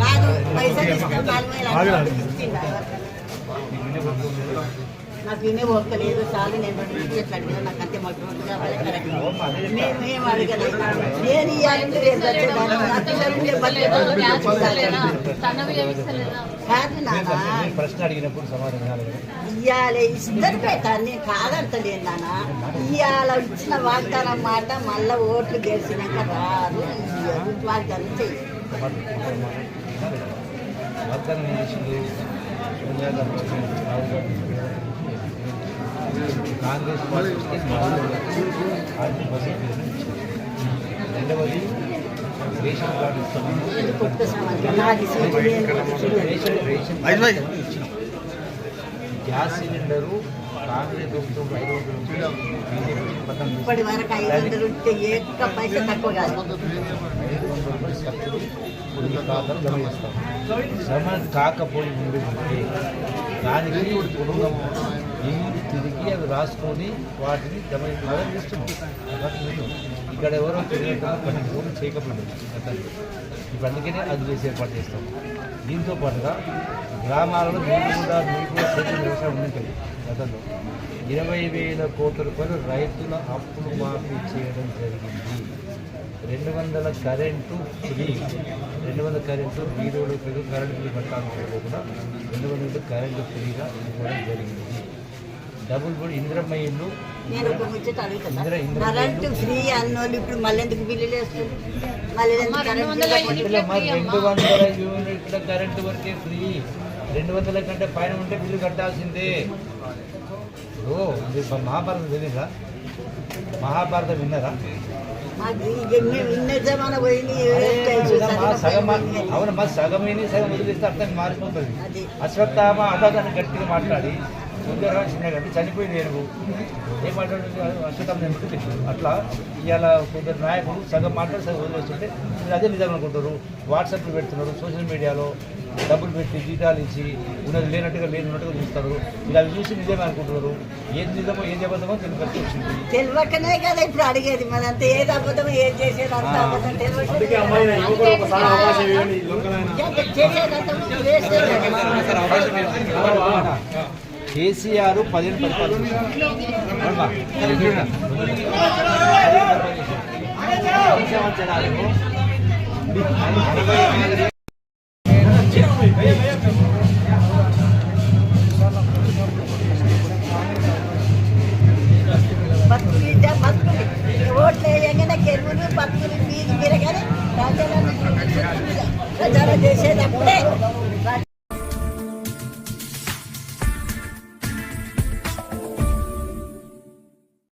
కాదు పైసలు ఇస్తే నాలుగు వేలు నాకు వినే ఒక్కలేదు చాలు నేను రెండు ఎట్లా అడిగినా నాకు అంతే కావాలి కరెక్ట్. మేము ఏం అడగలేదు నేను ఇవ్వాలంటే రేపు వచ్చేదాన్ని నా పిల్లలు ప్రశ్న అడిగినప్పుడు సమాధానం ఇవాళ ఇద్దరు పెట్టాను నేను కాదంటలేను నాన్న. ఇవాళ ఇచ్చిన వాగ్దానం మాట మళ్ళా ఓట్లు గెలిచినాక రాదు. వాగ్దానం చెయ్యి వాగ్దానం చేసింది? కాంగ్రెస్ పార్టీ ఆర్థిక రెండవది రేషన్ కార్డు ఇస్తాము. ఇచ్చినాం గ్యాస్ సిలిండరు కాంగ్రెస్ ప్రభుత్వం ఐదు వందలు బీజేపీ పద్నాలుగు ఇప్పటి వరకు ఐదు వందలు ఉంటే ఏక్క పైసా తక్కువ కాదు. ఐదు వందల రూపాయలు సబ్సిడీ కొన్ని ఖాతాలు జమ చేస్తాం జమ కాకపోయి ఉండి దానికి ఇల్లు తిరిగి రాసుకొని వాటిని గమనించడం మదం చేస్తున్నాం ఇక్కడ ఎవరో తెలియకుండా కొన్ని ఫోన్లు చేయకపోయింది గతంలో ఇప్పుడు అందుకనే అది చేసి ఏర్పాటు చేస్తాం. దీంతో పాటుగా గ్రామాలలో మీకు కూడా మీకు కూడా వ్యవసాయం ఉంటుంది గతంలో ఇరవై వేల కోట్ల రూపాయలు రైతుల అప్పులు మాఫీ చేయడం జరిగింది. రెండు వందల కరెంటు ఫ్రీ. రెండు వందల కరెంటు వీడియోలు కరెంటు బిల్లు కట్టాలని కూడా రెండు వందల కరెంటు ఫ్రీగా ఇవ్వడం జరిగింది. డబుల్ బోర్డు ఇంద్రమ్మ ఇల్లు నేను ఒక ముచ్చట కరెంటు ఫ్రీ అన్నోళ్ళు ఇప్పుడు మళ్ళీ ఎందుకు బిల్లులు వేస్తుంది మళ్ళీ రెండు వందల యూనిట్ల కరెంటు వరకే ఫ్రీ రెండు వందల కంటే పైన ఉంటే బిల్లు కట్టాల్సిందే. ఓ ఇది మహాభారతం తెలియదా మహాభారతం విన్నారా? అవును మా సగం విని సగం వదిలిస్తే అర్థం మారిపోతుంది. అది. అశ్వత్థామ అదాన్ని గట్టిగా మాట్లాడి. సుందరరావు చిన్న గట్టి చనిపోయింది ఏనుగు. ఏం మాట్లాడుతుంది? అశ్వత్థామ నేను అట్లా ఇవాళ కొందరు నాయకులు సగం మాట్లాడి సగం వదిలేస్తుంటే మీరు అదే నిజం అనుకుంటారు వాట్సాప్లు పెడుతున్నారు సోషల్ మీడియాలో డబ్బులు పెట్టి జీతాలు ఇచ్చి ఉన్నది లేనట్టుగా లేనట్టుగా చూస్తారు. మీరు అవి చూసి నిజమే అనుకుంటున్నారు. ఏది నిజమో ఏది అబద్ధమో తెలియక వచ్చింది. తెలియకనే కదా ఇప్పుడు అడిగేది. మరి అంత ఏది అబద్ధం ఏది చేసేది అంత అబద్ధం వేస్ట్ కేసీఆర్ పదిహేను పరిపాలన ఓట్లు వేయగానే ప్రచారం చేసేటప్పుడే